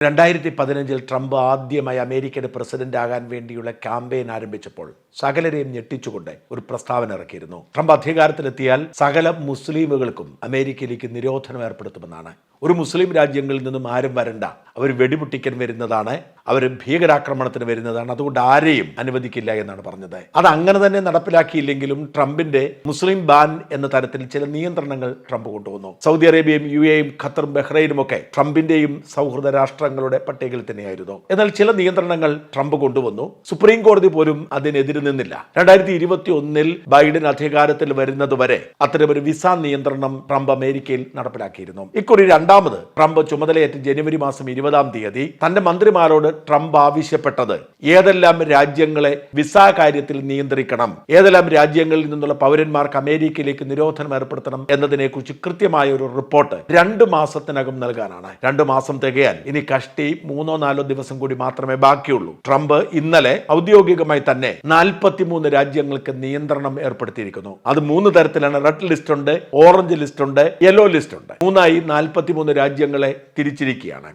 രണ്ടായിരത്തി പതിനഞ്ചിൽ ട്രംപ് ആദ്യമായി അമേരിക്കയുടെ പ്രസിഡന്റ് ആകാൻ വേണ്ടിയുള്ള ക്യാമ്പയിൻ ആരംഭിച്ചപ്പോൾ സകലരെയും ഞെട്ടിച്ചുകൊണ്ട് ഒരു പ്രസ്താവന ഇറക്കിയിരുന്നു. ട്രംപ് അധികാരത്തിലെത്തിയാൽ സകല മുസ്ലിമുകൾക്കും അമേരിക്കയിലേക്ക് നിരോധനം ഏർപ്പെടുത്തുമെന്നാണ്. ഒരു മുസ്ലിം രാജ്യങ്ങളിൽ നിന്നും ആരും വരണ്ട അവർ വെടിപൊട്ടിക്കാൻ വരുന്നതാണ് അവർ ഭീകരാക്രമണത്തിന് വരുന്നതാണ്. അതുകൊണ്ട് ആരെയും അനുവദിക്കില്ല എന്നാണ് പറഞ്ഞത്. അത് അങ്ങനെ തന്നെ നടപ്പിലാക്കിയില്ലെങ്കിലും ട്രംപിന്റെ മുസ്ലിം ബാൻ എന്ന തരത്തിൽ ചില നിയന്ത്രണങ്ങൾ ട്രംപ് കൊണ്ടുവന്നു. സൗദി അറേബ്യയും യു എയും ഖത്തറും ബഹ്റൈനും ഒക്കെ ട്രംപിന്റെയും സൗഹൃദ രാഷ്ട്രങ്ങളുടെ പട്ടികയിൽ തന്നെയായിരുന്നു. എന്നാൽ ചില നിയന്ത്രണങ്ങൾ ട്രംപ് കൊണ്ടുവന്നു. സുപ്രീം കോടതി പോലും അതിനെതിരെ നിന്നില്ല. രണ്ടായിരത്തി ഇരുപത്തി ഒന്നിൽ ബൈഡൻ അധികാരത്തിൽ വരുന്നതുവരെ അത്തരമൊരു വിസ നിയന്ത്രണം ട്രംപ് അമേരിക്കയിൽ നടപ്പിലാക്കിയിരുന്നു. ഇക്കുറി രണ്ടാമത് ട്രംപ് ചുമതലയേറ്റ് ജനുവരി മാസം ഇരുപതാം തീയതി തന്റെ മന്ത്രിമാരോട് ട്രംപ് ആവശ്യപ്പെട്ടത്? ഏതെല്ലാം രാജ്യങ്ങളെ വിസ കാര്യത്തിൽ നിയന്ത്രിക്കണം? ഏതെല്ലാം രാജ്യങ്ങളിൽ നിന്നുള്ള പൗരന്മാർക്ക് അമേരിക്കയിലേക്ക് നിരോധനം ഏർപ്പെടുത്തണം എന്നതിനെക്കുറിച്ച് കൃത്യമായ ഒരു റിപ്പോർട്ട് രണ്ട് മാസത്തിനകം നൽകാനാണ്. രണ്ട് മാസം തികയാൻ. ഇനി കഷ്ടി മൂന്നോ നാലോ ദിവസം കൂടി മാത്രമേ ബാക്കിയുള്ളൂ. ട്രംപ് ഇന്നലെ ഔദ്യോഗികമായി തന്നെ നാൽപ്പത്തിമൂന്ന് രാജ്യങ്ങൾക്ക് നിയന്ത്രണം ഏർപ്പെടുത്തിയിരിക്കുന്നു. അത് മൂന്ന് തരത്തിലാണ്. റെഡ് ലിസ്റ്റ് ഉണ്ട് ഓറഞ്ച് ലിസ്റ്റ് ഉണ്ട് യെല്ലോ ലിസ്റ്റ് ഉണ്ട്. മൂന്നായി നാൽപ്പത്തിമൂന്ന് രാജ്യങ്ങളെ തിരിച്ചിരിക്കുകയാണ്.